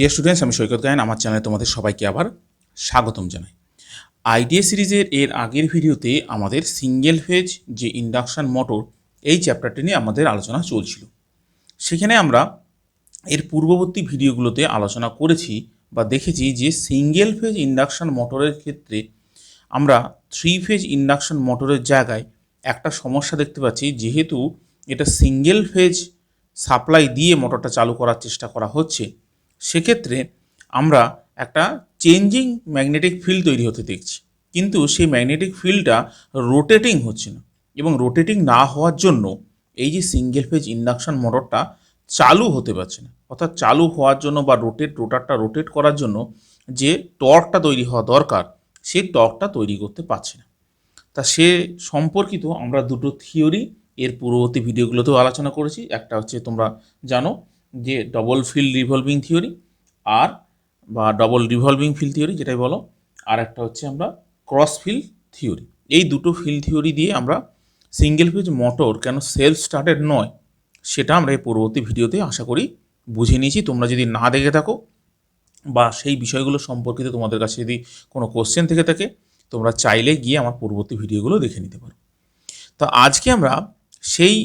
Dear students আমি সৈকত গায়ন। আমার চ্যানেলে তোমাদের সবাইকে আবার স্বাগতম জানাই। আইডিএ সিরিজের এর আগের ভিডিওতে আমাদের সিঙ্গেল ফেজ যে ইন্ডাকশান মোটর এই চ্যাপ্টারটি নিয়ে আমাদের আলোচনা চলছিল। সেখানে আমরা এর পূর্ববর্তী ভিডিওগুলোতে আলোচনা করেছি বা দেখেছি যে সিঙ্গেল ফেজ ইন্ডাকশান মোটরের ক্ষেত্রে আমরা থ্রি ফেজ ইন্ডাকশন মোটরের জায়গায় একটা সমস্যা দেখতে পাচ্ছি, যেহেতু এটা সিঙ্গেল ফেজ সাপ্লাই দিয়ে মোটরটা চালু করার চেষ্টা করা হচ্ছে। সেক্ষেত্রে আমরা একটা চেঞ্জিং ম্যাগনেটিক ফিল্ড তৈরি হতে দেখছি। কিন্তু সেই ম্যাগনেটিক ফিল্ডটা রোটেটিং হচ্ছে না এবং রোটেটিং না হওয়ার জন্য এই যে সিঙ্গেল ফেজ ইন্ডাকশন মোটরটা চালু হতে পারছে না। অর্থাৎ চালু হওয়ার জন্য বা রোটেট রোটারটা রোটেট করার জন্য যে টর্কটা তৈরি হওয়া দরকার সেই টর্কটা তৈরি করতে পারছে না। তা সে সম্পর্কিত আমরা দুটো থিওরি এর পূর্ববর্তী ভিডিওগুলোতেও আলোচনা করেছি। একটা হচ্ছে তোমরা জানো যে ডবল ফিল্ড রিভলভিং থিওরি আর বা ডবল রিভলভিং ফিল্ড থিওরি যেটাই বলো, আর একটা হচ্ছে আমরা ক্রস ফিল্ড থিওরি এই দুটো ফিল্ড থিওরি দিয়ে আমরা সিঙ্গেল ফেজ মোটর কেন সেলফ স্টার্টেড নয়, সেটা আমরা এই পরবর্তী ভিডিওতে আশা করি বুঝে নিয়েছি। তোমরা যদি না দেখে থাকো বা সেই বিষয়গুলো সম্পর্কিত তোমাদের কাছে যদি কোনো কোশ্চেন থেকে থাকে, তোমরা চাইলে গিয়ে আমার পূর্ববর্তী ভিডিওগুলো দেখে নিতে পারো। তো আজকে আমরা সেই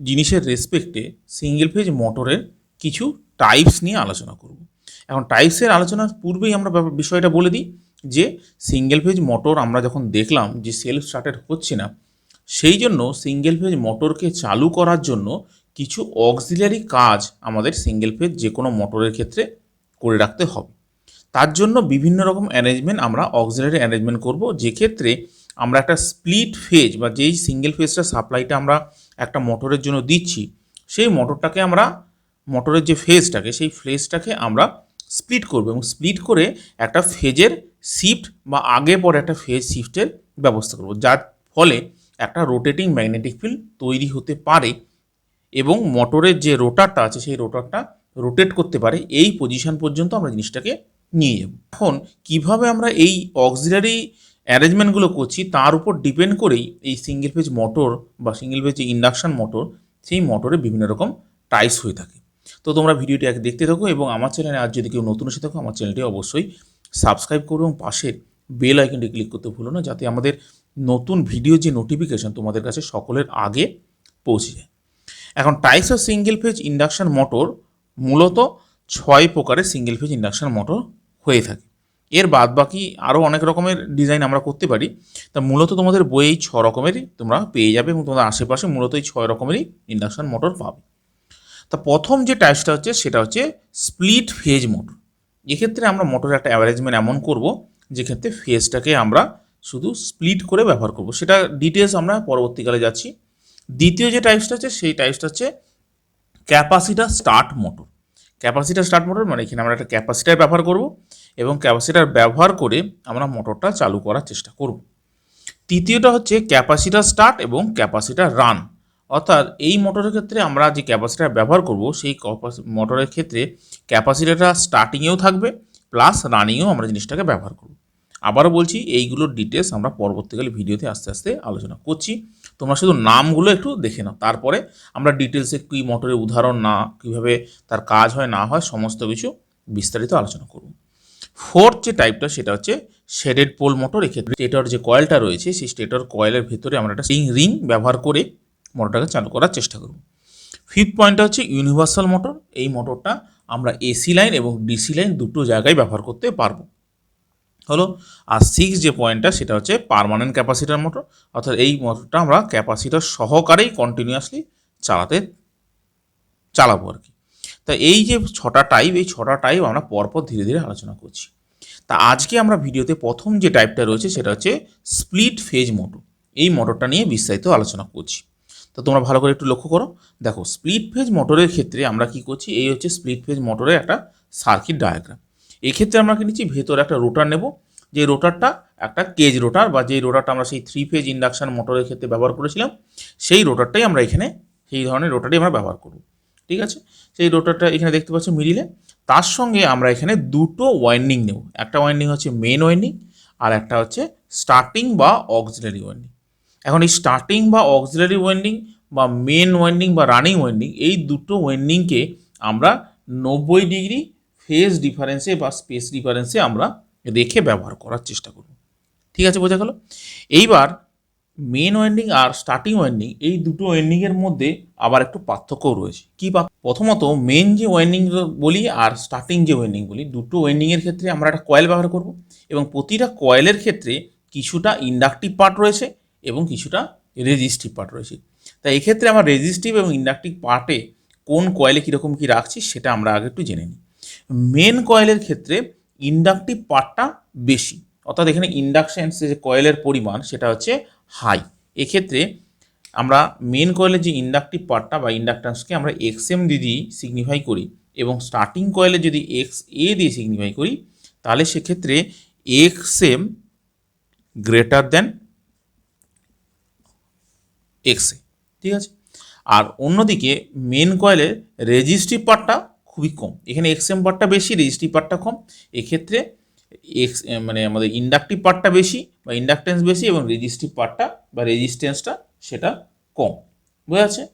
জিনিসের রেসপেক্টে সিঙ্গেল ফেজ মোটরের কিছু টাইপস নিয়ে আলোচনা করব। এখন টাইপসের আলোচনার পূর্বেই আমরা বিষয়টা বলে দিই যে সিঙ্গেল ফেজ মোটর আমরা যখন দেখলাম যে সেলফ স্টার্টেড হচ্ছে না, সেই জন্য সিঙ্গেল ফেজ মোটরকে চালু করার জন্য কিছু অক্সিলারি কাজ আমাদের সিঙ্গেল ফেজ যে কোনো মোটরের ক্ষেত্রে করে রাখতে হবে। তার জন্য বিভিন্ন রকম অ্যারেঞ্জমেন্ট আমরা অক্সিলারি অ্যারেঞ্জমেন্ট করব যে ক্ষেত্রে আমরা একটা স্প্লিট ফেজ বা যেই সিঙ্গেল ফেজটা সাপ্লাইটা আমরা একটা মোটরের জন্য দিচ্ছি, সেই মোটরটাকে আমরা মোটরের যে ফেজটাকে, সেই ফেজটাকে আমরা স্প্লিট করব এবং স্প্লিট করে একটা ফেজের শিফট বা আগে পরে একটা ফেজ শিফটের ব্যবস্থা করব। যার ফলে একটা রোটেটিং ম্যাগনেটিক ফিল্ড তৈরি হতে পারে এবং মোটরের যে রোটারটা আছে, সেই রোটারটা রোটেট করতে পারে। এই পজিশন পর্যন্ত আমরা জিনিসটাকে নিয়ে যাব। এখন কীভাবে আমরা এই অক্সিলারি অ্যারেঞ্জমেন্টগুলো করছি, তার উপর ডিপেন্ড করেই এই সিঙ্গেল ফেজ মোটর বা সিঙ্গেল ফেজ ইন্ডাকশন মোটর সেই মোটরে বিভিন্ন রকম টাইপস হয়ে থাকে। তো তোমরা ভিডিওটি এক দেখতে থাকো এবং আমার চ্যানেলে আজ যদি কেউ নতুন এসে থাকো, আমার চ্যানেলটি অবশ্যই সাবস্ক্রাইব করো এবং পাশের বেল আইকনটি ক্লিক করতে ভুলো না, যাতে আমাদের নতুন ভিডিও যে নোটিফিকেশন তোমাদের কাছে সকলের আগে পৌঁছে যায়। এখন types of single phase induction motor মূলত ছয় প্রকারের সিঙ্গেল ফেজ ইন্ডাকশান মোটর হয়ে থাকে। এর বাদ বাকি আরও অনেক রকমের ডিজাইন আমরা করতে পারি। তা মূলত তোমাদের বইয়েই ছ রকমেরই তোমরা পেয়ে যাবে এবং তোমাদের আশেপাশে মূলত এই ছয় রকমেরই ইন্ডাকশান মোটর পাবে। তা প্রথম যে টাইপসটা হচ্ছে সেটা হচ্ছে স্প্লিট ফেজ মোটর এক্ষেত্রে আমরা মোটরের একটা অ্যারেঞ্জমেন্ট এমন করব, যেক্ষেত্রে ফেজটাকে আমরা শুধু স্প্লিট করে ব্যবহার করব। সেটা ডিটেলস আমরা পরবর্তীকালে যাচ্ছি। দ্বিতীয় যে টাইপসটা হচ্ছে সেই টাইপসটা হচ্ছে capacitor start motor capacitor start motor মানে এখানে আমরা একটা ক্যাপাসিটার ব্যবহার করব এবং ক্যাপাসিটার ব্যবহার করে আমরা মোটরটা চালু করার চেষ্টা করব। তৃতীয়টা হচ্ছে ক্যাপাসিটার স্টার্ট এবং ক্যাপাসিটার রান অর্থাৎ এই মোটরের ক্ষেত্রে আমরা যে ক্যাপাসিটার ব্যবহার করব, সেই মোটরের ক্ষেত্রে ক্যাপাসিটারটা স্টার্টিংয়েও থাকবে প্লাস রানিংয়েও আমরা জিনিসটাকে ব্যবহার করব। আবারও বলছি, এইগুলোর ডিটেলস আমরা পরবর্তীকালে ভিডিওতে আস্তে আস্তে আলোচনা করছি। তোমরা শুধু নামগুলো একটু দেখে নাও। তারপরে আমরা ডিটেলসে কী মোটরের উদাহরণ না, কীভাবে তার কাজ হয়, না হয়, সমস্ত কিছু বিস্তারিত আলোচনা করব। ফোর্থ যে টাইপটা সেটা হচ্ছে শেডেড পোল মোটর এক্ষেত্রে স্টেটর যে কয়েলটা রয়েছে, সেই স্টেটর কয়েলের ভেতরে আমরা একটা রিং রিং ব্যবহার করে মোটরটাকে চালু করার চেষ্টা করব। ফিফথ পয়েন্টটা হচ্ছে ইউনিভার্সাল মোটর এই মোটরটা আমরা এসি লাইন এবং ডিসি লাইন দুটো জায়গায় ব্যবহার করতে পারব। হলো, আর সিক্স যে পয়েন্টটা সেটা হচ্ছে পার্মানেন্ট ক্যাপাসিটার মোটর অর্থাৎ এই মোটরটা আমরা ক্যাপাসিটার সহকারেই কন্টিনিউয়াসলি চালাতে, চালাবো আর কি। তা এই যে ছটা টাইপ এই ছটা টাইপ আমরা পরপর ধীরে ধীরে আলোচনা করছি। তা আজকে আমরা ভিডিওতে প্রথম যে টাইপটা রয়েছে, সেটা হচ্ছে স্প্লিট ফেজ মোটর এই মোটরটা নিয়ে বিস্তারিত আলোচনা করছি। তো তোমরা ভালো করে একটু লক্ষ্য করো। দেখো স্প্লিট ফেজ মোটরের ক্ষেত্রে আমরা কি করছি? এই হচ্ছে স্প্লিট ফেজ মোটরের একটা সার্কিট ডায়াগ্রাম এক্ষেত্রে আমরা কি নিচ্ছি? ভেতরে একটা রোটার নেব। যে রোটারটা একটা কেজ রোটার বা যে রোটারটা আমরা সেই থ্রি ফেজ ইন্ডাকশন মোটরের ক্ষেত্রে ব্যবহার করেছিলাম, সেই রোটারটাই আমরা এখানে, সেই ধরনের রোটারই আমরা ব্যবহার করব। ঠিক আছে? সেই রোটারটা এখানে দেখতে পাচ্ছ মিডিলে তার সঙ্গে আমরা এখানে দুটো ওয়াইন্ডিং নেব। একটা ওয়াইন্ডিং হচ্ছে মেন ওয়াইন্ডিং আর একটা হচ্ছে স্টার্টিং বা অক্সিলারি ওয়াইন্ডিং এখন এই স্টার্টিং বা অক্সিলারি ওয়েন্ডিং বা মেন ওয়েন্ডিং বা রানিং ওয়েন্ডিং এই দুটো ওয়েন্ডিংকে আমরা নব্বই ডিগ্রি ফেজ ডিফারেন্সে বা স্পেস ডিফারেন্সে আমরা রেখে ব্যবহার করার চেষ্টা করব। ঠিক আছে, বোঝা গেল? এইবার মেন ওয়েন্ডিং আর স্টার্টিং ওয়েন্ডিং এই দুটো ওয়েন্ডিংয়ের মধ্যে আবার একটু পার্থক্যও রয়েছে। কী বা প্রথমত মেন যে ওয়েন্ডিং বলি আর স্টার্টিং যে ওয়েন্ডিং বলি, দুটো ওয়েন্ডিংয়ের ক্ষেত্রে আমরা একটা কয়েল ব্যবহার করব এবং প্রতিটা কয়েলের ক্ষেত্রে কিছুটা ইন্ডাকটিভ পার্ট রয়েছে। এবং কিছুটা রেজিস্টিভ পার্ট রয়েছে। তাই এক্ষেত্রে আমার রেজিস্টিভ এবং ইন্ডাকটিভ পার্টে কোন কয়েলে কীরকম কী রাখছি সেটা আমরা আগে একটু জেনে নিই। মেন কয়েলের ক্ষেত্রে ইন্ডাকটিভ পার্টটা বেশি। অর্থাৎ এখানে ইন্ডাকশানস যে কয়েলের পরিমাণ সেটা হচ্ছে হাই এক্ষেত্রে আমরা মেন কয়েলের যে ইন্ডাকটিভ পার্টটা বা ইন্ডাকট্যান্সকে আমরা এক্স এম দিয়ে সিগনিফাই করি এবং স্টার্টিং কয়েলে যদি এক্স এ দিয়ে সিগনিফাই করি, তাহলে সেক্ষেত্রে X M greater than X ঠিক আছে? আর অন্যদিকে মেন কয়েলের রেজিস্ট্রিভ পার্টটা খুবই কম। এখানে এক্সএম পার্টটা বেশি রেজিস্ট্রিভ পার্টটা কম। এক্ষেত্রে এক্স মানে আমাদের ইন্ডাকটিভ পার্টটা বেশি বা ইন্ডাকটেন্স বেশি এবং রেজিস্ট্রিভ পার্টটা বা রেজিস্ট্যান্সটা সেটা কম। বোঝা যাচ্ছে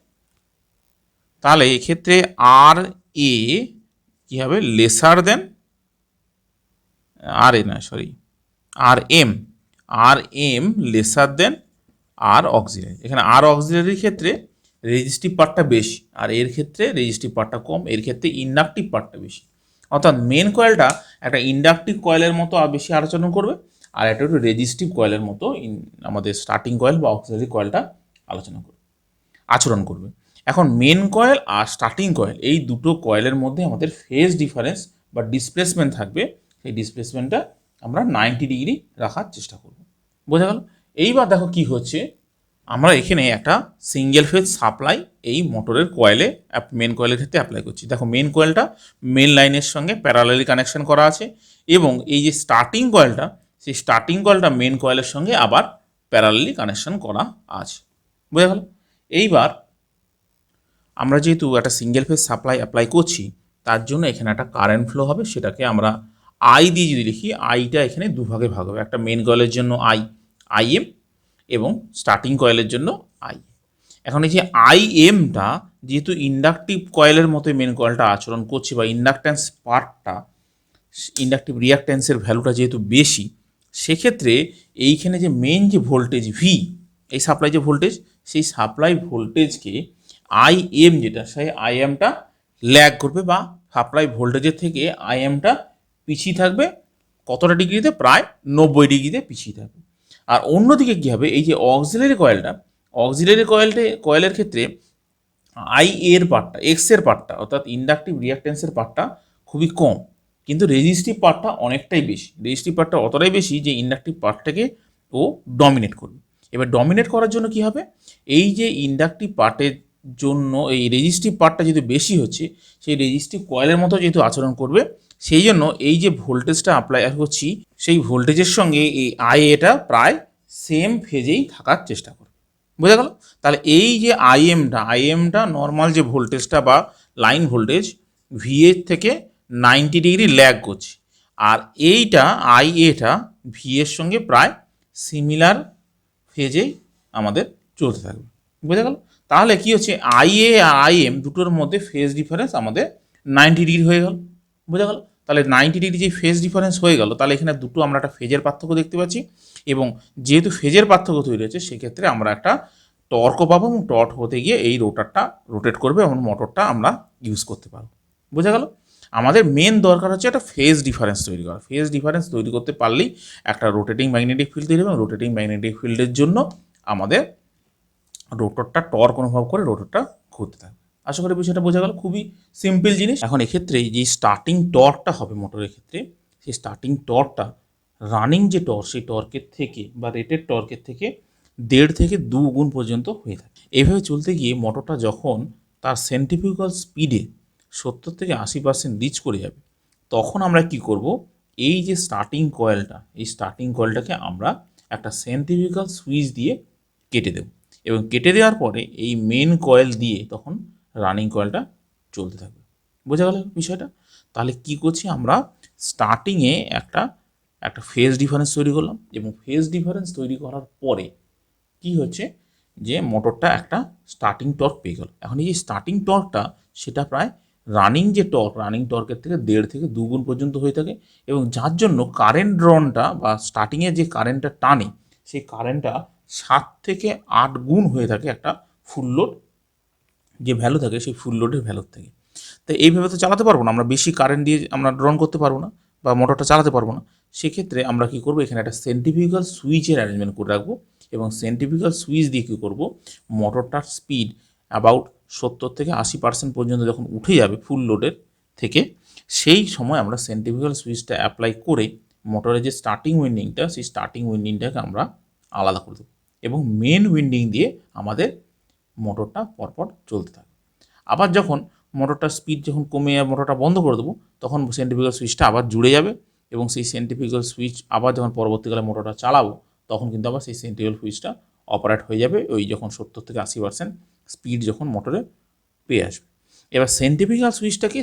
তাহলে এক্ষেত্রে আর এ কী হবে? লেসার দেন আর এ না sorry R M R M lesser than R auxiliary এখানে আর অক্সিলারির ক্ষেত্রে রেজিস্ট্রিভ পার্টটা বেশি, আর এর ক্ষেত্রে রেজিস্ট্রিভ পার্টটা কম, এর ক্ষেত্রে ইন্ডাকটিভ পার্টটা বেশি। অর্থাৎ মেন কয়েলটা একটা ইন্ডাকটিভ কয়েলের মতো বেশি আলোচনা করবে, আর একটা একটু রেজিস্ট্রিভ কয়েলের মতো আমাদের স্টার্টিং কয়েল বা অক্সিলারি কয়েলটা আলোচনা করবে, আচরণ করবে। এখন মেন কয়েল আর স্টার্টিং কয়েল এই দুটো কয়েলের মধ্যে আমাদের ফেজ ডিফারেন্স বা ডিসপ্লেসমেন্ট থাকবে, সেই ডিসপ্লেসমেন্টটা আমরা নাইনটি ডিগ্রি রাখার চেষ্টা করব। বোঝা গেল? এইবার দেখো কি হচ্ছে। আমরা এখানে একটা সিঙ্গেল ফেজ সাপ্লাই এই মোটরের কয়েলে মেন কয়েলের ক্ষেত্রে অ্যাপ্লাই করছি। দেখো মেন কয়েলটা মেন লাইনের সঙ্গে প্যারালালি কানেকশন করা আছে এবং এই যে স্টার্টিং কয়েলটা সেই স্টার্টিং কয়েলটা মেন কয়েলের সঙ্গে আবার প্যারালালি কানেকশন করা আছে। বোঝা গেল? এইবার আমরা যেহেতু একটা সিঙ্গেল ফেজ সাপ্লাই অ্যাপ্লাই করছি, তার জন্য এখানে একটা কারেন্ট ফ্লো হবে, সেটাকে আমরা আই দিয়ে যদি লিখি আইটা এখানে দুভাগে ভাগ হবে। একটা মেন কয়েলের জন্য আই আইএম এবং স্টার্টিং কয়েলের জন্য আই। এখন এই যে আই এমটা যেহেতু ইন্ডাকটিভ কয়েলের মতো মেন কয়েলটা আচরণ করছে বা ইন্ডাকট্যান্স পার্টটা ইন্ডাকটিভ রিয়াকট্যান্সের ভ্যালুটা যেহেতু বেশি, সেক্ষেত্রে এইখানে যে মেন যে ভোল্টেজ ভি এই সাপ্লাই যে ভোল্টেজ সেই সাপ্লাই ভোল্টেজকে আই এম যেটা, সেই আই এমটা ল্যাগ করবে বা সাপ্লাই ভোল্টেজের থেকে আই এমটা পিছিয়ে থাকবে কতটা ডিগ্রিতে প্রায় নব্বই ডিগ্রিতে পিছিয়ে থাকবে। আর অন্যদিকে কী হবে? এই যে অক্সিলারি কয়েলটা অক্সিলারি কয়েলটে কয়েলের ক্ষেত্রে আই এর পার্টটা এক্সের পার্টটা অর্থাৎ ইন্ডাকটিভ রিয়াকটেন্সের পার্টটা খুবই কম। কিন্তু রেজিস্টিভ পার্টটা অনেকটাই বেশি। রেজিস্টিভ পার্টটা অতটাই বেশি যে ইন্ডাকটিভ পার্টটাকে ও ডমিনেট করবে। এবার ডমিনেট করার জন্য কি হবে? এই যে ইন্ডাকটিভ পার্টের জন্য, এই রেজিস্টিভ পার্টটা যেহেতু বেশি হচ্ছে, সেই রেজিস্টিভ কয়েলের মতো যেহেতু আচরণ করবে, সেই জন্য এই যে ভোল্টেজটা অ্যাপ্লাই করছি, সেই ভোল্টেজের সঙ্গে এই আই এটা প্রায় সেম ফেজেই থাকার চেষ্টা করবে বোঝা গেল? তাহলে এই যে আইএমটা আইএমটা নর্মাল যে ভোল্টেজটা বা লাইন ভোল্টেজ ভিএ থেকে নাইনটি ডিগ্রি ল্যাগ করছে। আর এইটা আই এটা ভি এর সঙ্গে প্রায় সিমিলার ফেজেই আমাদের চলতে থাকবে। বোঝা গেল? তাহলে কি হচ্ছে? আই এ আর আই এম দুটোর মধ্যে ফেজ ডিফারেন্স আমাদের নাইনটি ডিগ্রি হয়ে গেল। বোঝা গেল? তাহলে নাইনটি ডিগ্রি যে ফেজ ডিফারেন্স হয়ে গেল, তাহলে এখানে দুটো আমরা একটা ফেজের পার্থক্য দেখতে পাচ্ছি এবং যেহেতু ফেজের পার্থক্য তৈরি হয়েছে, সেক্ষেত্রে আমরা একটা টর্কও পাবো এবং টর্ক হতে গিয়ে এই রোটারটা রোটেট করবে এবং মোটরটা আমরা ইউজ করতে পারব। বোঝা গেল? আমাদের মেন দরকার হচ্ছে একটা ফেজ ডিফারেন্স তৈরি করা। ফেজ ডিফারেন্স তৈরি করতে পারলেই একটা রোটেটিং ম্যাগনেটিক ফিল্ড তৈরি হবে এবং রোটেটিং ম্যাগনেটিক ফিল্ডের জন্য আমাদের রোটরটা টর্ক অনুভব করে রোটরটা ঘুরতে থাকবে। আশা করি বিষয়টা বোঝা গেল, খুবই সিম্পল জিনিস। এখন এক্ষেত্রে যে স্টার্টিং টর্কটা হবে মোটরের ক্ষেত্রে, সেই স্টার্টিং টর্কটা রানিং যে টর্ক সেই টর্কের থেকে বা রেটেড টর্কের থেকে দেড় থেকে দু গুণ পর্যন্ত হয়ে থাকে। এইভাবে চলতে গিয়ে মোটরটা যখন তার সেন্টিফিক্যাল স্পিডে সত্তর থেকে আশি পার্সেন্ট রিচ করে যাবে, তখন আমরা কি করব? এই যে স্টার্টিং কয়েলটা এই স্টার্টিং কয়েলটাকে আমরা একটা সেন্টিফিক্যাল সুইচ দিয়ে কেটে দেব। এবং কেটে দেওয়ার পরে এই মেন কয়েল দিয়ে তখন রানিং কয়েলটা চলতে থাকবে। বোঝা গেল বিষয়টা? তাহলে কি করছি আমরা? স্টার্টিংয়ে একটা একটা ফেজ ডিফারেন্স তৈরি করলাম এবং ফেজ ডিফারেন্স তৈরি করার পরে কি হচ্ছে? যে মোটরটা একটা স্টার্টিং টর্ক পেয়ে গেল। এখন এই যে স্টার্টিং টর্কটা সেটা প্রায় রানিং যে টর্ক রানিং টর্কের থেকে দেড় থেকে দুগুণ পর্যন্ত হয়ে থাকে এবং যার জন্য কারেন্ট ড্রনটা বা স্টার্টিংয়ে যে কারেন্টটা টানে, সেই কারেন্টটা সাত থেকে আট গুণ হয়ে থাকে একটা ফুল লোড যে ভ্যালু থাকে সেই ফুল লোডের ভ্যালুর থেকে। তো এইভাবে তো চালাতে পারব না, আমরা বেশি কারেন্ট দিয়ে আমরা ড্রন করতে পারব না বা মোটরটা চালাতে পারব না। সেক্ষেত্রে আমরা কী করব, এখানে একটা সেন্টিফিক্যাল সুইচের অ্যারেঞ্জমেন্ট করে রাখব এবং সেন্টিফিক্যাল সুইচ দিয়ে কী করব মোটরটার স্পিড অ্যাবাউট সত্তর থেকে আশি পার্সেন্ট পর্যন্ত যখন উঠে যাবে ফুল লোডের থেকে, সেই সময় আমরা সেন্টিফিক্যাল সুইচটা অ্যাপ্লাই করে মোটরের যে স্টার্টিং উইন্ডিংটা সেই স্টার্টিং উইন্ডিংটাকে আমরা আলাদা করে দেবো। এবং মেন উইন্ডিং দিয়ে আমাদের মোটরটা পরপর চলতে থাকে। আবার যখন মোটরটার স্পিড যখন কমে মোটরটা বন্ধ করে দেবো, তখন সেন্টিফিক্যাল সুইচটা আবার জুড়ে যাবে এবং সেই সেন্টিফিক্যাল সুইচ আবার যখন পরবর্তীকালে মোটরটা চালাবো, তখন কিন্তু আবার সেই সেন্টিফিক্যাল সুইচটা অপারেট হয়ে যাবে, ওই যখন সত্তর থেকে আশি পার্সেন্ট স্পিড যখন মোটরে পেয়ে আসবে। এবার সেন্টিফিক্যাল সুইচটা কি?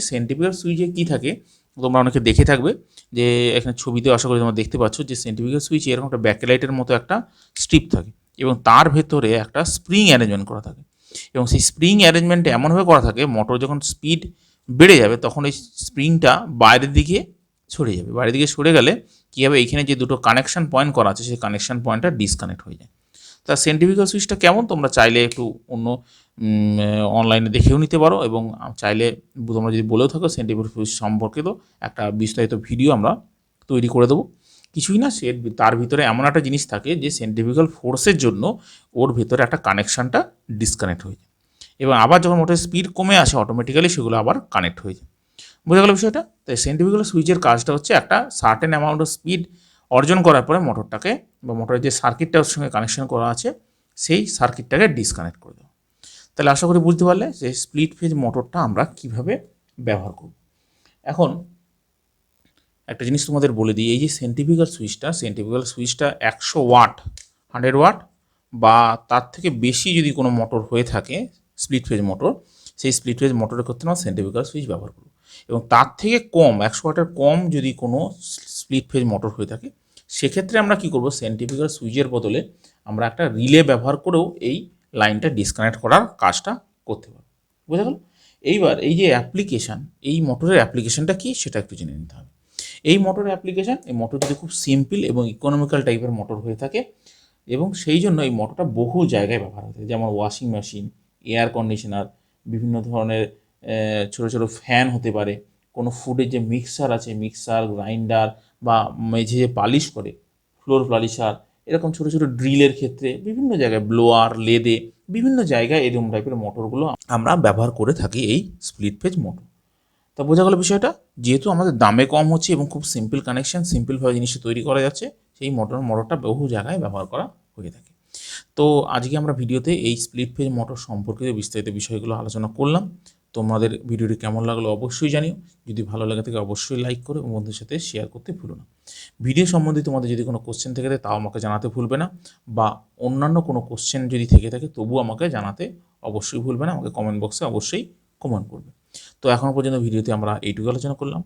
সুইচে কী থাকে? তোমরা অনেকে দেখে থাকবে যে এখানে ছবিতে আশা করি তোমরা দেখতে পাচ্ছ যে সেন্টিফিক্যাল সুইচে এরকম একটা ব্যাকলাইটের মতো একটা স্ট্রিপ থাকে। এবং তার ভেতরে একটা স্প্রিং অ্যারেঞ্জমেন্ট করা থাকে। এবং সেই স্প্রিং অ্যারেঞ্জমেন্ট এমনভাবে করা থাকে মোটর যখন স্পিড বেড়ে যাবে, তখন এই স্প্রিংটা বাইরের দিকে সরে যাবে। বাইরের দিকে সরে গেলে কী হবে? এইখানে যে দুটো কানেকশন পয়েন্ট করা আছে, সেই কানেকশন পয়েন্টটা ডিসকানেক্ট হয়ে যায়। তা সেন্টিফিক্যাল সুইচটা কেমন? তোমরা চাইলে একটু অন্য অনলাইনে দেখেও নিতে পারো এবং চাইলে তোমরা যদি বলেও থাকো সেন্টিফিক্যাল সুইচ সম্পর্কিত একটা বিস্তারিত ভিডিও আমরা তৈরি করে দেবো। কিছুই না, সে তার ভিতরে এমন একটা জিনিস থাকে যে সেন্টিফিক্যাল ফোর্সের জন্য ওর ভিতরে একটা কানেকশানটা ডিসকানেক্ট হয়ে যায়। এবং আবার যখন মোটরের স্পিড কমে আসে অটোমেটিক্যালি সেগুলো আবার কানেক্ট হয়ে যায়। বোঝা গেল বিষয়টা? তাই সেন্টিফিক্যাল সুইচের কাজটা হচ্ছে একটা সার্টেন অ্যামাউন্ট অফ স্পিড অর্জন করার পরে মোটরটাকে বা মোটরের যে সার্কিটটা ওর সঙ্গে কানেকশন করা আছে, সেই সার্কিটটাকে ডিসকানেক্ট করে দেবো। তাহলে আশা করি বুঝতে পারলে যে স্প্লিট ফেজ মোটরটা আমরা কীভাবে ব্যবহার করব। এখন একটা জিনিস তোমাদের বলে দিই, এই যে সেন্টিফিক্যাল সুইচটা সেন্টিফিক্যাল সুইচটা একশো ওয়াট হান্ড্রেড ওয়াট, বা তার থেকে বেশি যদি কোনো মোটর হয়ে থাকে স্প্লিট ফেজ মোটর সেই স্প্লিট ফেজ মোটরের ক্ষেত্রে আমরা সেন্টিফিক্যাল সুইচ ব্যবহার করব। এবং তার থেকে কম, একশো ওয়াটের কম যদি কোনো স্প্লিট ফেজ মোটর হয়ে থাকে, সেক্ষেত্রে আমরা কী করব সেন্টিফিক্যাল সুইচের বদলে আমরা একটা রিলে ব্যবহার করেও এই লাইনটা ডিসকানেক্ট করার কাজটা করতে পারব। বোঝা গেল এইবার এই যে অ্যাপ্লিকেশান এই মোটরের অ্যাপ্লিকেশানটা কী, সেটা একটু জেনে নিতে হবে। এই মোটরের অ্যাপ্লিকেশান এই মোটর যদি খুব সিম্পল এবং ইকোনমিক্যাল টাইপের মোটর হয়ে থাকে এবং সেই জন্য এই মোটরটা বহু জায়গায় ব্যবহার হয়ে থাকে। যেমন ওয়াশিং মেশিন এয়ার কন্ডিশনার বিভিন্ন ধরনের ছোটো ছোটো ফ্যান হতে পারে। কোনো ফুডের যে মিক্সার আছে মিক্সার গ্রাইন্ডার বা মেঝে যে পালিশ করে ফ্লোর পালিশার এরকম ছোটো ছোটো ড্রিলের ক্ষেত্রে বিভিন্ন জায়গায় ব্লোয়ার লেদে বিভিন্ন জায়গায় এরকম টাইপের মোটরগুলো আমরা ব্যবহার করে থাকি এই স্প্লিট ফেজ মোটর তা বোঝা গেল বিষয়টা, যেহেতু আমাদের দামে কম হচ্ছে এবং খুব সিম্পল কানেকশন সিম্পলভাবে জিনিসটা তৈরি করা যাচ্ছে, সেই মোটর মোটরটা বহু জায়গায় ব্যবহার করা হয়ে থাকে। তো আজকে আমরা ভিডিওতে এই স্প্লিট ফেজ মোটর সম্পর্কিত বিস্তারিত বিষয়গুলো আলোচনা করলাম। তোমাদের ভিডিওটি কেমন লাগল অবশ্যই জানিও। যদি ভালো লাগে থাকে অবশ্যই লাইক করো এবং বন্ধুদের সাথে শেয়ার করতে ভুলো না। ভিডিও সম্বন্ধে তোমাদের যদি কোনো কোশ্চেন থেকে থাকে, তাও আমাকে জানাতে ভুলবে না। বা অন্যান্য কোনো কোশ্চেন যদি থেকে থাকে, তবুও আমাকে জানাতে অবশ্যই ভুলবে না। আমাকে কমেন্ট বক্সে অবশ্যই কমেন্ট করবে। তো এখনও পর্যন্ত ভিডিওতে আমরা এইটুকু আলোচনা করলাম।